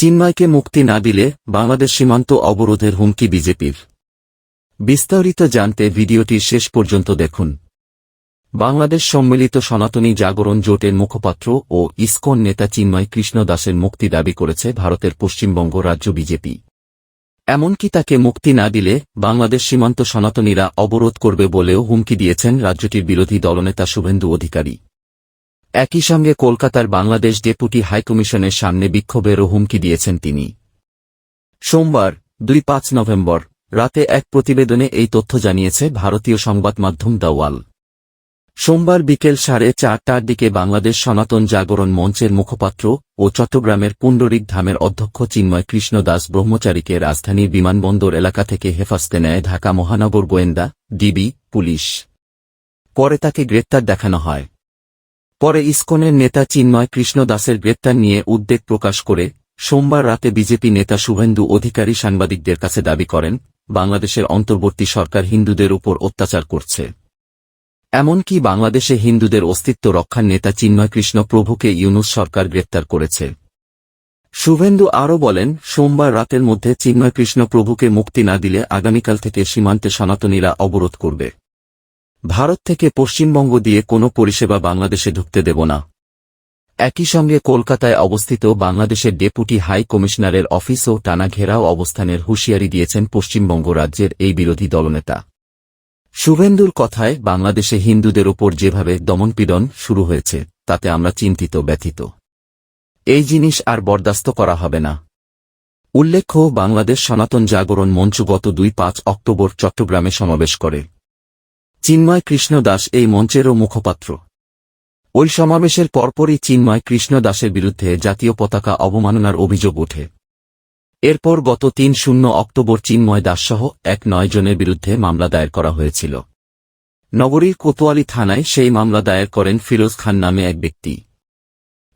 চিন্ময়কে মুক্তি না দিলে বাংলাদেশ সীমান্ত অবরোধের হুমকি বিজেপির। বিস্তারিত জানতে ভিডিওটি শেষ পর্যন্ত দেখুন। বাংলাদেশ সম্মিলিত সনাতনী জাগরণ জোটের মুখপাত্র ও ইসকন নেতা চিন্ময় কৃষ্ণ দাসের মুক্তি দাবি করেছে ভারতের পশ্চিমবঙ্গ রাজ্য বিজেপি। এমনকি তাকে মুক্তি না দিলে বাংলাদেশ সীমান্ত সনাতনীরা অবরোধ করবে বলেও হুমকি দিয়েছেন রাজ্যটির বিরোধী দলনেতা শুভেন্দু অধিকারী। একই সঙ্গে কলকাতার বাংলাদেশ ডেপুটি হাইকমিশনের সামনে বিক্ষোভেরও হুমকি দিয়েছেন তিনি। সোমবার, দুই পাঁচ নভেম্বর, রাতে এক প্রতিবেদনে এই তথ্য জানিয়েছে ভারতীয় সংবাদ মাধ্যম দ্য ওয়াল। সোমবার বিকেল সাড়ে চারটার দিকে বাংলাদেশ সনাতন জাগরণ মঞ্চের মুখপাত্র ও চট্টগ্রামের পুণ্ডরিক ধামের অধ্যক্ষ চিন্ময় কৃষ্ণ দাস ব্রহ্মচারীকে রাজধানীর বিমানবন্দর এলাকা থেকে হেফাজতে নেয় ঢাকা মহানগর গোয়েন্দা, ডিবি, পুলিশ। পরে তাকে গ্রেপ্তার দেখানো হয়। পরে ইসকনের নেতা চিন্ময় কৃষ্ণ দাসের গ্রেপ্তার নিয়ে উদ্বেগ প্রকাশ করে সোমবার রাতে বিজেপি নেতা শুভেন্দু অধিকারী সাংবাদিকদের কাছে দাবি করেন, বাংলাদেশের অন্তর্বর্তী সরকার হিন্দুদের উপর অত্যাচার করছে। এমনকি বাংলাদেশে হিন্দুদের অস্তিত্ব রক্ষার নেতা চিন্ময় কৃষ্ণ প্রভুকে ইউনুস সরকার গ্রেপ্তার করেছে। শুভেন্দু আরও বলেন, সোমবার রাতের মধ্যে চিন্ময় কৃষ্ণ প্রভুকে মুক্তি না দিলে আগামীকাল থেকে সীমান্তে সনাতনীরা অবরোধ করবে। ভারত থেকে পশ্চিমবঙ্গ দিয়ে কোনো পরিষেবা বাংলাদেশে ঢুকতে দেব না। একই সঙ্গে কলকাতায় অবস্থিত বাংলাদেশের ডেপুটি হাই কমিশনারের অফিসও টানা ঘেরাও অবস্থানের হুঁশিয়ারি দিয়েছেন পশ্চিমবঙ্গ রাজ্যের এই বিরোধী দলনেতা। শুভেন্দুর কথায়, বাংলাদেশে হিন্দুদের ওপর যেভাবে দমনপীড়ন শুরু হয়েছে, তাতে আমরা চিন্তিত, ব্যথিত। এই জিনিস আর বরদাস্ত করা হবে না। উল্লেখ্য, বাংলাদেশ সনাতন জাগরণ মঞ্চ গত দুই পাঁচ অক্টোবর চট্টগ্রামে সমাবেশ করে। চিন্ময় কৃষ্ণ দাস এই মঞ্চেরও মুখপাত্র। ওই সমাবেশের পরপরই চিন্ময় কৃষ্ণ দাসের বিরুদ্ধে জাতীয় পতাকা অবমাননার অভিযোগ ওঠে। এরপর গত তিন শূন্য অক্টোবর চিন্ময় দাসসহ এক নয় জনের বিরুদ্ধে মামলা দায়ের করা হয়েছিল। নগরীর কোতোয়ালি থানায় সেই মামলা দায়ের করেন ফিরোজ খান নামে এক ব্যক্তি।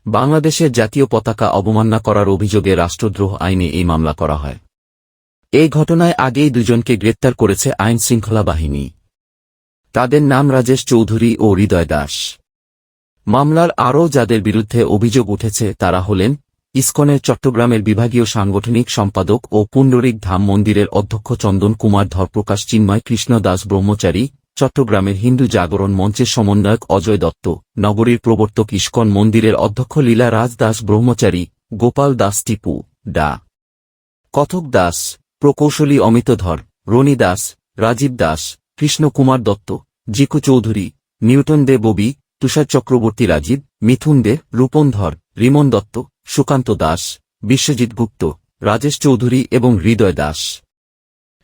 বাংলাদেশের জাতীয় পতাকা অবমাননা করার অভিযোগে রাষ্ট্রদ্রোহ আইনে এই মামলা করা হয়। এই ঘটনায় আগেই দুজনকে গ্রেপ্তার করেছে আইন শৃঙ্খলা বাহিনী। তাদের নাম রাজেশ চৌধুরী ও হৃদয় দাস। মামলার আরও যাদের বিরুদ্ধে অভিযোগ উঠেছে তারা হলেন ইসকনের চট্টগ্রামের বিভাগীয় সাংগঠনিক সম্পাদক ও পুণ্ডরিক ধাম মন্দিরের অধ্যক্ষ চন্দন কুমার ধরপ্রকাশ চিন্ময় কৃষ্ণ দাস ব্রহ্মচারী, চট্টগ্রামের হিন্দু জাগরণ মঞ্চের সমন্বয়ক অজয় দত্ত, নগরীর প্রবর্তক ইস্কন মন্দিরের অধ্যক্ষ লীলা রাজ দাস ব্রহ্মচারী, গোপাল দাস টিপু, ডা। কথক দাস, প্রকৌশলী অমিত ধর রনি দাস, রাজীব দাস কৃষ্ণ কুমার দত্ত, জিকু চৌধুরী, নিউটন দে ববি, তুষার চক্রবর্তী রাজীব, মিথুন দে, রূপন ধর, রিমন দত্ত, সুকান্ত দাস, বিশ্বজিৎ গুপ্ত, রাজেশ চৌধুরী এবং হৃদয় দাস।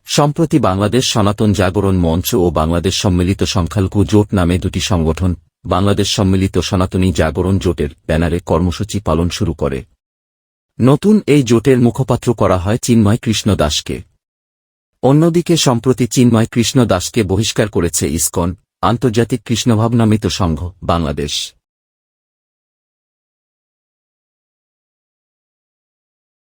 সম্প্রতি বাংলাদেশ সনাতন জাগরণ মঞ্চ ও বাংলাদেশ সম্মিলিত সংখ্যালঘু জোট নামে দুটি সংগঠন, বাংলাদেশ সম্মিলিত সনাতনী জাগরণ জোটের ব্যানারে কর্মসূচি পালন শুরু করে। নতুন এই জোটের মুখপাত্র করা হয় চিন্ময় কৃষ্ণ দাসকে। অন্যদিকে সম্প্রতি চিন্ময় কৃষ্ণ দাসকে বহিষ্কার করেছে ইসকন আন্তর্জাতিক কৃষ্ণভাবনামিত সংঘ বাংলাদেশ।